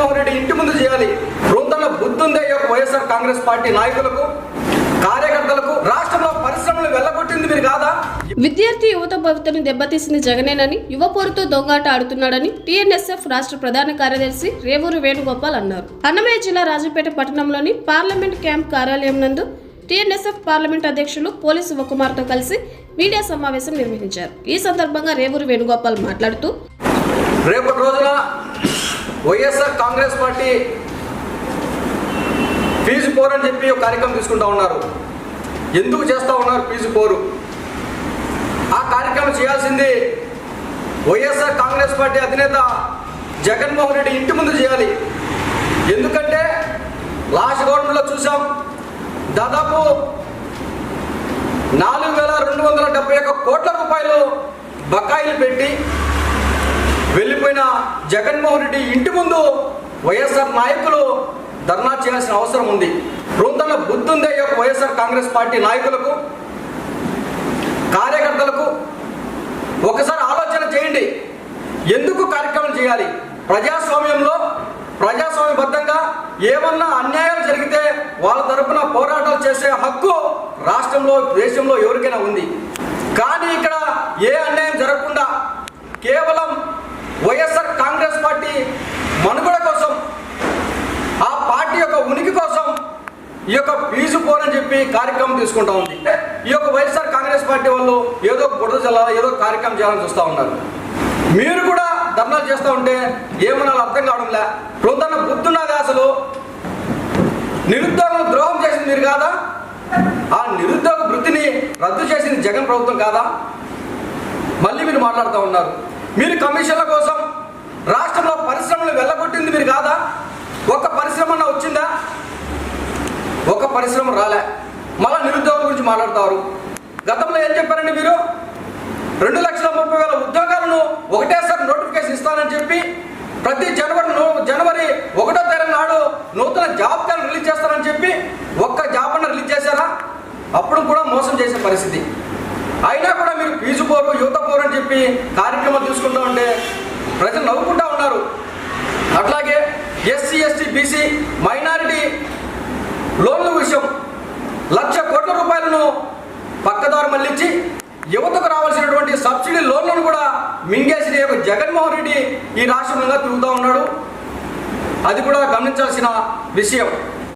జగన్మోహన్ రెడ్డి ఇంటి ముందు చేయాలి. బృందంలో బుద్ధుందే యొక్క వైఎస్ఆర్ కాంగ్రెస్ పార్టీ నాయకులకు కార్యకర్తలకు రాష్ట్రంలో పరిశ్రమలు వెళ్ళగొట్టింది మీరు కాదా? విద్యార్థి యువత భవితను దెబ్బతీసింది జగనేనని యువ పోరుతో దొంగాట ఆడుతున్నాడని టీఎన్ఎస్ఎఫ్ రాష్ట్ర ప్రధాన కార్యదర్శి రేవూరు వేణుగోపాల్ అన్నారు. అన్నమయ్య జిల్లా రాజపేట పట్టణంలోని పార్లమెంట్ క్యాంప్ కార్యాలయం నందు టీఎన్ఎస్ఎఫ్ పార్లమెంట్ అధ్యక్షులు పోలీసు ఉపకుమార్తో కలిసి మీడియా సమావేశం నిర్వహించారు. ఈ సందర్భంగా రేవూరు వేణుగోపాల్ మాట్లాడుతూ రేపటి రోజున వైఎస్ఆర్ కాంగ్రెస్ పార్టీ ఫీజు పోరు అని చెప్పి ఒక కార్యక్రమం తీసుకుంటా ఉన్నారు. ఎందుకు చేస్తూ ఉన్నారు ఫీజు పోరు? ఆ కార్యక్రమం చేయాల్సింది వైఎస్ఆర్ కాంగ్రెస్ పార్టీ అధినేత జగన్మోహన్ రెడ్డి ఇంటి ముందు చేయాలి. ఎందుకంటే లాస్ట్ గవర్నమెంట్లో చూసాం దాదాపు నాలుగు వేల రెండు వందల డెబ్బై ఒక్క కోట్ల రూపాయలు బకాయిలు పెట్టి జగన్మోహన్ రెడ్డి ఇంటి ముందు వైఎస్ఆర్ నాయకులు ధర్నా చేయాల్సిన అవసరం ఉంది. బృందంలో బుద్ధుందే యొక్క వైఎస్ఆర్ కాంగ్రెస్ పార్టీ నాయకులకు కార్యకర్తలకు ఒకసారి ఆలోచన చేయండి. ఎందుకు కార్యక్రమం చేయాలి? ప్రజాస్వామ్యంలో ప్రజాస్వామ్యబద్ధంగా ఏమన్నా అన్యాయాలు జరిగితే వాళ్ళ తరఫున పోరాటాలు చేసే హక్కు రాష్ట్రంలో దేశంలో ఎవరికైనా ఉంది. కానీ ఇక్కడ ఏ అన్యాయం జరగకుండా కేవలం వైఎస్ఆర్ పార్టీ మనుగడ కోసం ఆ పార్టీ యొక్క ఉనికి కోసం ఈ యొక్క ఫీజు పోరని చెప్పి కార్యక్రమం తీసుకుంటా ఉంది. ఈ యొక్క వైఎస్ఆర్ కాంగ్రెస్ పార్టీ వాళ్ళు ఏదో బుడద జిల్లాలో ఏదో కార్యక్రమం చేయాలని చూస్తూ ఉన్నారు. మీరు కూడా ధర్నాలు చేస్తూ ఉంటే ఏమన్నా అర్థం కావడంలే ప్రొద్దున్న బుద్ధున్నది అసలు? నిరుద్యోగం ద్రోహం చేసింది మీరు కాదా? ఆ నిరుద్యోగ వృత్తిని రద్దు చేసింది జగన్ ప్రభుత్వం కాదా? మళ్ళీ మీరు మాట్లాడుతూ ఉన్నారు. మీరు కమిషన్ల కోసం రాష్ట్రంలో పరిశ్రమలు వెళ్ళగొట్టింది మీరు కాదా? ఒక్క పరిశ్రమ వచ్చిందా? ఒక పరిశ్రమ రాలే. మళ్ళా నిరుద్యోగుల గురించి మాట్లాడతారు. గతంలో ఏం చెప్పారండి మీరు? రెండు లక్షల ముప్పై వేల ఉద్యోగాలను ఒకటేసారి నోటిఫికేషన్ ఇస్తానని చెప్పి ప్రతి జనవరి జనవరి ఒకటో తారీఖు నాడు నూతన జాబ్ కార్డు రిలీజ్ చేస్తారని చెప్పి ఒక్క జాబ్ అన్న రిలీజ్ చేశారా? అప్పుడు కూడా మోసం చేసే పరిస్థితి. అయినా కూడా మీరు ఫీజు పోరు యువత పోరు అని చెప్పి కార్యక్రమాలు తీసుకుంటూ ఉంటే ప్రజలు నవ్వుకుంటా ఉన్నారు. అట్లాగే ఎస్సీ ఎస్టీ బీసీ మైనారిటీ లోన్ల విషయం లక్ష కోట్ల రూపాయలను పక్కదారు మళ్ళించి యువతకు రావాల్సినటువంటి సబ్సిడీ లోన్లను కూడా మింగేసిన జగన్మోహన్ రెడ్డి ఈ రాష్ట్రంలో తిరుగుతూ ఉన్నాడు. అది కూడా గమనించాల్సిన విషయం.